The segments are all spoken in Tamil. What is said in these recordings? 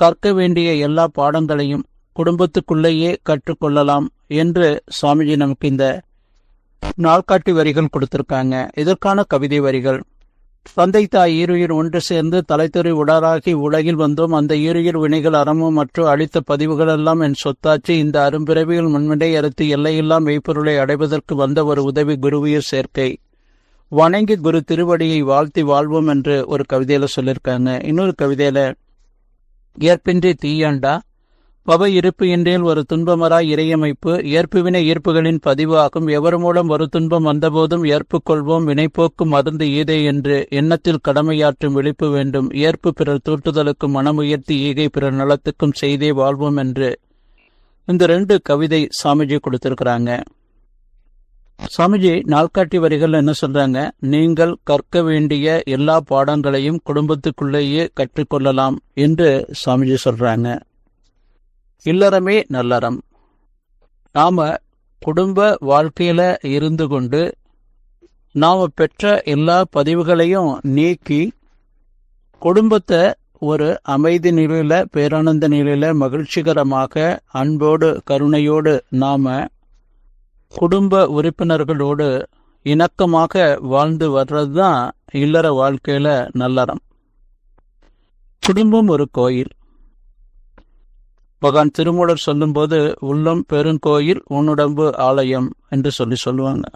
கற்க வேண்டிய எல்லா பாடங்களையும் குடும்பத்துக்குள்ளேயே கற்றுக்கொள்ளலாம் என்று சுவாமிஜி நமக்கு இந்த நாள்காட்டி வரிகள் கொடுத்திருக்காங்க. இதற்கான கவிதை வரிகள். தந்தை தாய் ஈருயிர் ஒன்று சேர்ந்து தலைத்துறை உடராகி உலகில் வந்தோம். அந்த ஈருயிர் வினைகள் அறமும் மற்றும் அளித்த பதிவுகள் எல்லாம் என் சொத்தாச்சு. இந்த அரும்பிறவியில் முன்விடை அறுத்து எல்லையில்லாம் மெய்ப்பொருளை அடைவதற்கு வந்த ஒரு உதவி குருவிய சேர்க்கை. வணங்கி குரு திருவடியை வாழ்த்தி வாழ்வோம் என்று ஒரு கவிதையில சொல்லியிருக்காங்க இன்னொரு கவிதையில ஏற்பின்றி தீயாண்டா? பவ இருப்பு என்றேல் ஒரு துன்பமராய் இறையமைப்பு? ஏற்புவினை ஈர்ப்புகளின் பதிவாகும். எவர் மூலம் ஒரு துன்பம் வந்தபோதும் ஏற்புக்கொள்வோம்? வினைப்போக்கு மருந்து ஈதே என்று எண்ணத்தில் கடமையாற்றும் விழிப்பு வேண்டும். ஏற்பு பிறர் தூட்டுதலுக்கும் மனமுயர்த்தி ஈகை பிறர் நலத்துக்கும் செய்தே வாழ்வோம் என்று இந்த ரெண்டு கவிதை சாமிஜி கொடுத்திருக்கிறாங்க. சாமிஜி நாள்காட்டி வரிகள் என்ன சொல்றாங்க? நீங்கள் கற்க வேண்டிய எல்லா பாடங்களையும் குடும்பத்துக்குள்ளேயே கற்றுக்கொள்ளலாம் என்று சாமிஜி சொல்றாங்க. இல்லறமே நல்லறம். நாம குடும்ப வாழ்க்கையில இருந்து கொண்டு நாம பெற்ற எல்லா பதிவுகளையும் நீக்கி குடும்பத்தை ஒரு அமைதி நிலையில பேரானந்த நிலையில மகிழ்ச்சிகரமாக அன்போடு கருணையோடு நாம குடும்ப உறுப்பினர்களோடு இணக்கமாக வாழ்ந்து வர்றது தான் இல்லற வாழ்க்கையில நல்லறம். குடும்பம் ஒரு கோயில். பகவான் திருமூலர் சொல்லும்போது உள்ளம் பெருங்கோயில் உன்னுடம்பு ஆலயம் என்று சொல்லி சொல்லுவாங்க.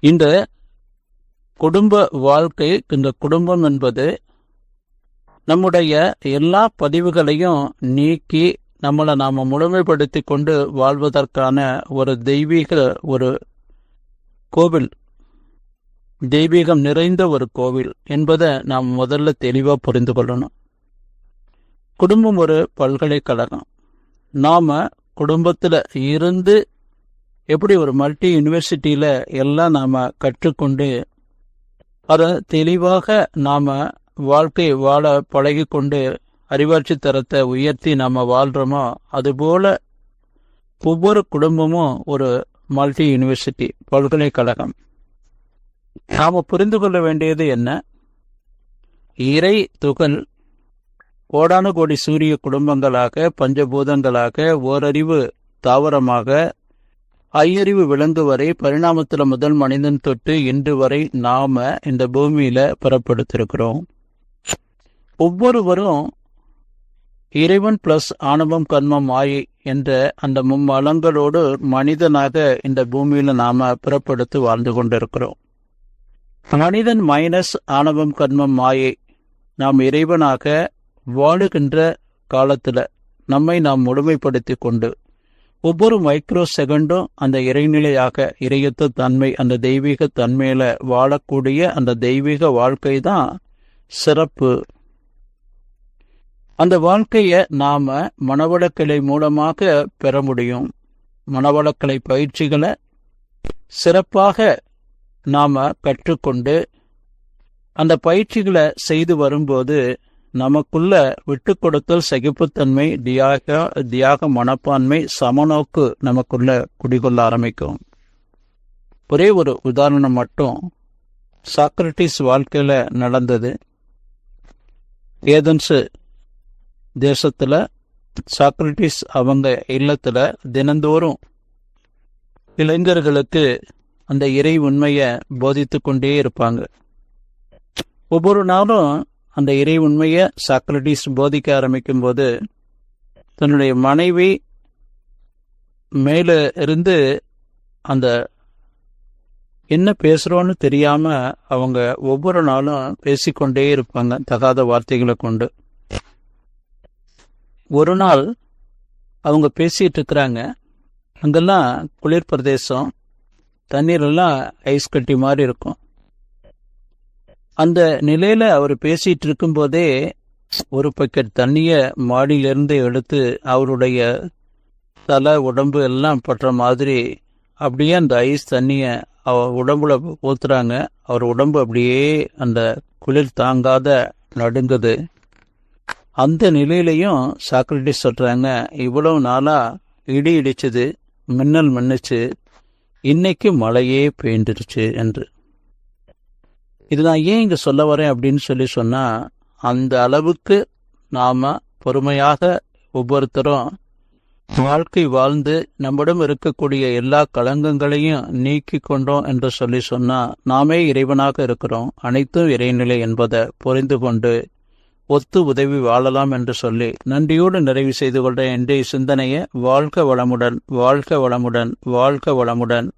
இந்த குடும்ப வாழ்க்கை இந்த குடும்பம் என்பது நம்முடைய எல்லா பதிவுகளையும் நீக்கி நம்மளை நாம் முழுமைப்படுத்தி கொண்டு வாழ்வதற்கான ஒரு தெய்வீக ஒரு கோவில். தெய்வீகம் நிறைந்த ஒரு கோவில் என்பதை நாம் முதல்ல தெளிவாக புரிந்து கொள்ளணும். குடும்பம் ஒரு பல்கலைக்கழகம். நாம் குடும்பத்தில் இருந்து எப்படி ஒரு மல்டி யூனிவர்சிட்டியில் எல்லாம் நாம் கற்றுக்கொண்டு அதை தெளிவாக நாம் வாழ்க்கை வாழ பழகி கொண்டு அறிவாட்சி தரத்தை உயர்த்தி நம்ம வாழ்கிறோமோ அதுபோல் ஒவ்வொரு குடும்பமும் ஒரு மல்டி யூனிவர்சிட்டி பல்கலைக்கழகம். நாம் புரிந்து கொள்ள வேண்டியது என்ன? இறை துகள் கோடானு கோடி சூரிய குடும்பங்களாக பஞ்சபூதங்களாக ஓரறிவு தாவரமாக ஐயறிவு விலங்கு வரை பரிணாமத்தில் முதல் மனிதன் தொட்டு இன்று வரை நாம இந்த பூமியில புறப்படுத்திருக்கிறோம். ஒவ்வொருவரும் இறைவன் பிளஸ் ஆணவம் கர்மம் மாயை என்ற அந்த மும்மலங்களோடு மனிதனாக இந்த பூமியில நாம புறப்படுத்தி வாழ்ந்து கொண்டிருக்கிறோம். மனிதன் மைனஸ் ஆணவம் கர்மம் மாயை நாம் இறைவனாக வாழுகின்ற காலத்துல நம்மை நாம் முழுமைப்படுத்தி கொண்டு ஒவ்வொரு மைக்ரோ செகண்டும் அந்த இறைநிலையாக இறையத்த தன்மை அந்த தெய்வீக தன்மையில வாழக்கூடிய அந்த தெய்வீக வாழ்க்கை தான் சிறப்பு அந்த வாழ்க்கையை நாம மனவளக்கலை மூலமாக பெற முடியும். மனவளக்கலை பயிற்சிகளை சிறப்பாக நாம கற்றுக்கொண்டு அந்த பயிற்சிகளை செய்து வரும்போது நமக்குள்ள விட்டு கொடுத்தல் சகிப்புத்தன்மை தியாக தியாக மனப்பான்மை சமநோக்கு நமக்குள்ள குடிகொள்ள ஆரம்பிக்கும். ஒரே ஒரு உதாரணம் மட்டும். சாக்ரட்டிஸ் வாழ்க்கையில நடந்தது. ஏதன்ஸ் தேசத்தில் சாக்ரட்டிஸ் அவங்க இல்லத்தில் தினந்தோறும் இளைஞர்களுக்கு அந்த இறை உண்மையை போதித்து கொண்டே இருப்பாங்க. ஒவ்வொரு நாளும் அந்த இறை உண்மையை சாக்ரட்டிஸ் போதிக்க ஆரம்பிக்கும் போது தன்னுடைய மனைவி மேலே இருந்து அந்த என்ன பேசுகிறோன்னு தெரியாமல் அவங்க ஒவ்வொரு நாளும் பேசிக்கொண்டே இருப்பாங்க தகாத வார்த்தைகளை கொண்டு. ஒரு நாள் அவங்க பேசிட்டு இருக்கிறாங்க அங்கெல்லாம் குளிர் பிரதேசம். தண்ணீரெல்லாம் ஐஸ் கட்டி மாதிரி இருக்கும். அந்த நிலையில அவர் பேசிட்டு இருக்கும்போதே ஒரு பக்கெட் தண்ணியை மாடியிலிருந்து எடுத்து அவருடைய தலை உடம்பு எல்லாம் படுற மாதிரி அப்படியே அந்த ஐஸ் தண்ணியை அவ உடம்புல ஊத்துறாங்க. அவர் உடம்பு அப்படியே அந்த குளிர் தாங்காத நடுங்குது. அந்த நிலையிலையும் சாக்ரட்டிஸ் சொல்கிறாங்க இவ்வளவு நாளாக இடி இடிச்சது மின்னல் மின்னுச்சு இன்னைக்கு மழையே பெய்ந்துருச்சு என்று. இது நான் ஏன் இங்கே சொல்ல வரேன் அப்படின்னு சொல்லி சொன்னால் அந்த அளவுக்கு நாம் பொறுமையாக ஒவ்வொருத்தரும் வாழ்க்கை வாழ்ந்து நம்மிடம் இருக்கக்கூடிய எல்லா களங்கங்களையும் நீக்கி கொண்டோம் என்று சொல்லி சொன்னால் நாமே இறைவனாக இருக்கிறோம். அனைத்தும் இறைநிலை என்பதை புரிந்து கொண்டு ஒத்து உதவி வாழலாம் என்று சொல்லி நன்றியோடு நிறைவு செய்து கொண்ட இன்றைய சிந்தனையை வாழ்க வளமுடன் வாழ்க வளமுடன் வாழ்க வளமுடன்.